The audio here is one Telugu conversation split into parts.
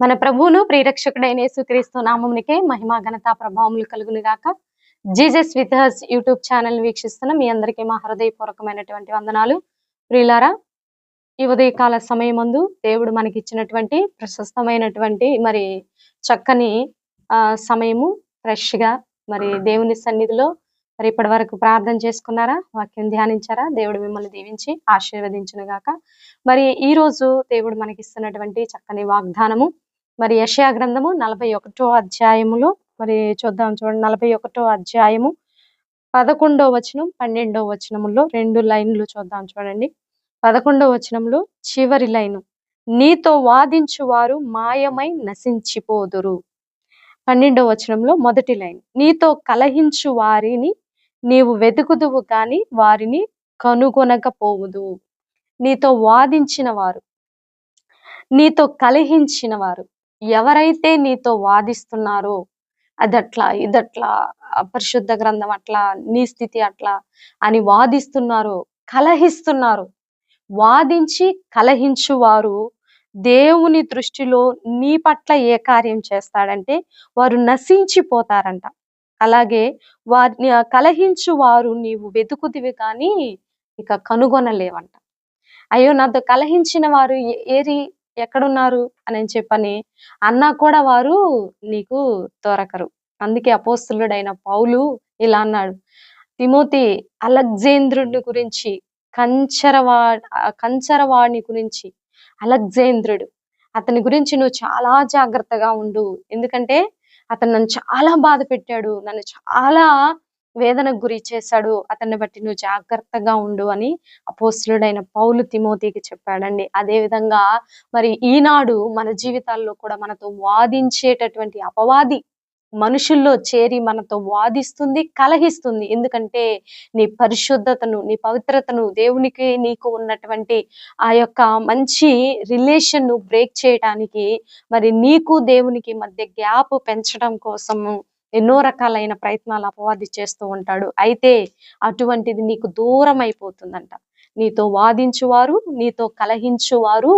మన ప్రభువును ప్రియరక్షకుడైన యేసుక్రీస్తు నామమునికే మహిమ ఘనత ప్రభావములు కలుగును గాక. Jesus with us YouTube channel వీక్షిస్తున్న మీ అందరికీ మా హృదయపూర్వకమైనటువంటి వందనాలు. ప్రియులారా ఈ ఉదయకాల సమయమందు దేవుడు మనకి ఇచ్చినటువంటి ప్రశస్తమైనటువంటి మరి చక్కని ఆ సమయము ఫ్రెష్గా మరి దేవుని సన్నిధిలో మరి ఇప్పటి వరకు ప్రార్థన చేసుకున్నారా? వాక్యం ధ్యానించారా? దేవుడు మిమ్మల్ని దీవించి ఆశీర్వదించును గాక. మరి ఈ రోజు దేవుడు మనకి ఇస్తున్నటువంటి చక్కని వాగ్దానము మరి యషయా గ్రంథము నలభై ఒకటో అధ్యాయములో మరి చూద్దాం చూడండి నలభై ఒకటో అధ్యాయము పదకొండో వచనం పన్నెండో వచనములో రెండు లైన్లు చూద్దాం చూడండి. పదకొండో వచనంలో చివరి లైను నీతో వాదించువారు మాయమై నశించిపోదురు. పన్నెండో వచనంలో మొదటి లైన్ నీతో కలహించు వారిని నీవు వెతుకుదువు కానీ వారిని కనుగొనకపోవుదు నీతో వాదించిన వారు నీతో కలహించిన వారు ఎవరైతే నీతో వాదిస్తున్నారో అదట్లా ఇదట్లా అపరిశుద్ధ గ్రంథం అట్లా నీ స్థితి అట్లా అని వాదిస్తున్నారు కలహిస్తున్నారు. వాదించి కలహించువారు దేవుని దృష్టిలో నీ పట్ల ఏ కార్యం చేస్తాడంటే వారు నశించిపోతారంట. అలాగే వారిని కలహించు వారు నీవు వెతుకుతివి కానీ ఇక కనుగొనలేవంట. అయ్యో నాతో కలహించిన వారు ఏరి ఎక్కడున్నారు అని చెప్పని అన్నా కూడా వారు నీకు దొరకరు. అందుకే అపోస్తులుడైన పౌలు ఇలా అన్నాడు. తిమోతి అలెగ్జేంద్రుడి గురించి కంచరవా కంచరవాణి గురించి అలెగ్జేంద్రుడు అతని గురించి నువ్వు చాలా జాగ్రత్తగా ఉండు. ఎందుకంటే అతను నన్ను చాలా బాధ పెట్టాడు నన్ను చాలా వేదనకు గురి చేశాడు అతన్ని బట్టి నువ్వు జాగ్రత్తగా ఉండు అని అపోస్తుడైన పౌలు తిమోతికి చెప్పాడండి. అదే విధంగా మరి ఈనాడు మన జీవితాల్లో కూడా మనతో వాదించేటటువంటి అపవాది మనుషుల్లో చేరి మనతో వాదిస్తుంది కలహిస్తుంది. ఎందుకంటే నీ పరిశుద్ధతను నీ పవిత్రతను దేవునికి నీకు ఉన్నటువంటి ఆ యొక్క మంచి రిలేషన్ను బ్రేక్ చేయటానికి మరి నీకు దేవునికి మధ్య గ్యాప్ పెంచడం కోసము ఎన్నో రకాలైన ప్రయత్నాలు అపవాది చేస్తూ ఉంటాడు. అయితే అటువంటిది నీకు దూరం అయిపోతుందంట. నీతో వాదించువారు నీతో కలహించువారు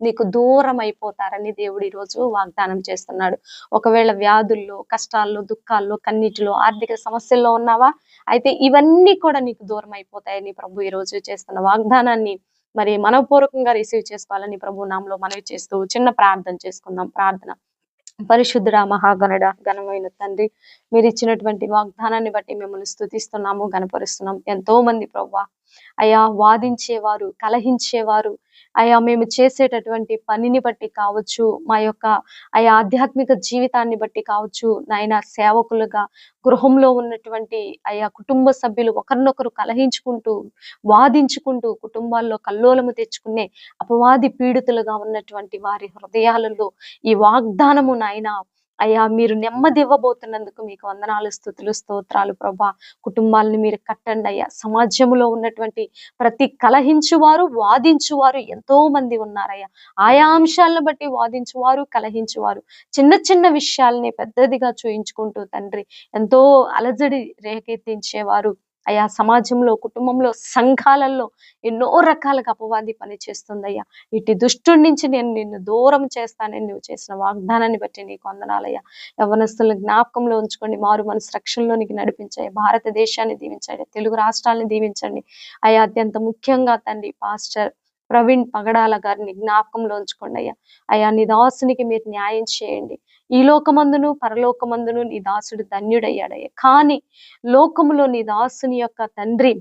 నీకు దూరం అయిపోతారని దేవుడు ఈరోజు వాగ్దానం చేస్తున్నాడు. ఒకవేళ వ్యాధుల్లో కష్టాల్లో దుఃఖాల్లో కన్నీటిలో ఆర్థిక సమస్యల్లో ఉన్నావా? అయితే ఇవన్నీ కూడా నీకు దూరం అయిపోతాయని ప్రభు ఈ చేస్తున్న వాగ్దానాన్ని మరి మనపూర్వకంగా రిసీవ్ చేసుకోవాలని ప్రభు నామలో మనవి చేస్తూ చిన్న ప్రార్థన చేసుకుందాం. ప్రార్థన. పరిశుద్ధుడ మహాగణుడ ఘనమైన తండ్రి మీరు ఇచ్చినటువంటి వాగ్దానాన్ని బట్టి మిమ్మల్ని స్థుతిస్తున్నాము గనపరుస్తున్నాం ఎంతో మంది ప్రవ్వా అయా వాదించేవారు కలహించేవారు అయా మేము చేసేటటువంటి పనిని బట్టి కావచ్చు మా యొక్క ఆయా ఆధ్యాత్మిక జీవితాన్ని బట్టి కావచ్చు నాయన సేవకులుగా గృహంలో ఉన్నటువంటి ఆయా కుటుంబ సభ్యులు ఒకరినొకరు కలహించుకుంటూ వాదించుకుంటూ కుటుంబాల్లో కల్లోలము తెచ్చుకునే అపవాది పీడితులుగా ఉన్నటువంటి వారి హృదయాలలో ఈ వాగ్దానము నాయన అయ్యా మీరు నెమ్మది ఇవ్వబోతున్నందుకు మీకు వందనాలు స్థుతులు స్తోత్రాలు ప్రభా. కుటుంబాలను మీరు కట్టండి అయ్యా. సమాజంలో ఉన్నటువంటి ప్రతి కలహించువారు వాదించువారు ఎంతో మంది ఉన్నారయ్యా. ఆయా అంశాలను బట్టి వాదించువారు కలహించువారు. చిన్న చిన్న విషయాల్ని పెద్దదిగా చూయించుకుంటూ తండ్రి ఎంతో అలజడి రేకెత్తించేవారు. అయ్యా సమాజంలో కుటుంబంలో సంఘాలలో ఎన్నో రకాలుగా అపవాది పని చేస్తుందయ్యా. ఇటు దుష్టుడి నుంచి నేను నిన్ను దూరం చేస్తానని నువ్వు చేసిన వాగ్దానాన్ని బట్టి నీకు వందనాలయ్యా. యవనస్తులను జ్ఞాపకంలో ఉంచుకోండి మారు మనసు రక్షణలోనికి నడిపించాయి భారతదేశాన్ని దీవించండి తెలుగు రాష్ట్రాలను దీవించండి. అయ్యా అత్యంత ముఖ్యంగా తండ్రి పాస్టర్ ప్రవీణ్ పగడాల గారిని జ్ఞాపకంలో ఉంచుకోండి అయ్యా. అయ్యా నీ దాసునికి మీరు న్యాయం చేయండి. ఈ లోకమందును పరలోకమందును నీ దాసుడు ధన్యుడయ్యాడయ్యా. కానీ లోకములో నీ దాసుని యొక్క తండ్రి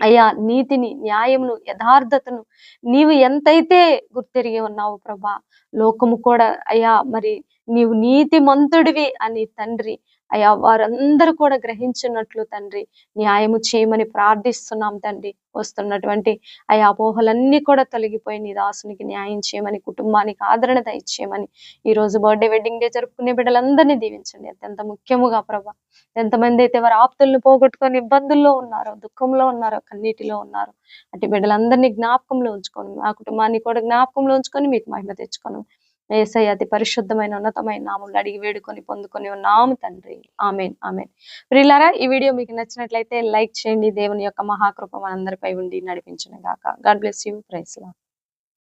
అయ్యా నీతిని న్యాయమును యథార్థతను నీవు ఎంతైతే గుర్తెరిగి ఉన్నావు ప్రభా లోకము కూడా అయ్యా మరి నీవు నీతిమంతుడివి అని తండ్రి అయ్యా వారందరూ కూడా గ్రహించినట్లు తండ్రి. న్యాయము చేయమని ప్రార్థిస్తున్నాం తండ్రి. వస్తున్నటువంటి అయ్యా అపోహలన్నీ కూడా తొలగిపోయి నీ దాసునికి న్యాయం చేయమని కుటుంబానికి ఆదరణ దయచేయమని ఈ రోజు బర్త్డే వెడ్డింగ్ డే జరుపుకునే బిడ్డలందరినీ దీవించండి. అత్యంత ముఖ్యముగా ప్రభా ఎంతమంది అయితే వారి ఆప్తులను పోగొట్టుకొని ఇబ్బందుల్లో ఉన్నారో దుఃఖంలో ఉన్నారో కన్నీటిలో ఉన్నారో అటు బిడ్డలందరినీ జ్ఞాపకంలో ఉంచుకొని మా కుటుంబాన్ని కూడా జ్ఞాపకంలో ఉంచుకొని మీకు మహిమ తెచ్చుకోను. ఏసై అతి పరిశుద్ధమైన ఉన్నతమైన నామంలో అడిగి వేడుకొని పొందుకొని ఉన్నాము తండ్రి. Amen amen. ప్రియులారా ఈ వీడియో మీకు నచ్చినట్లయితే లైక్ చేయండి. దేవుని యొక్క మహాకృప మనందరిపై ఉండి నడిపించిన గాక. God bless you. Praise Lord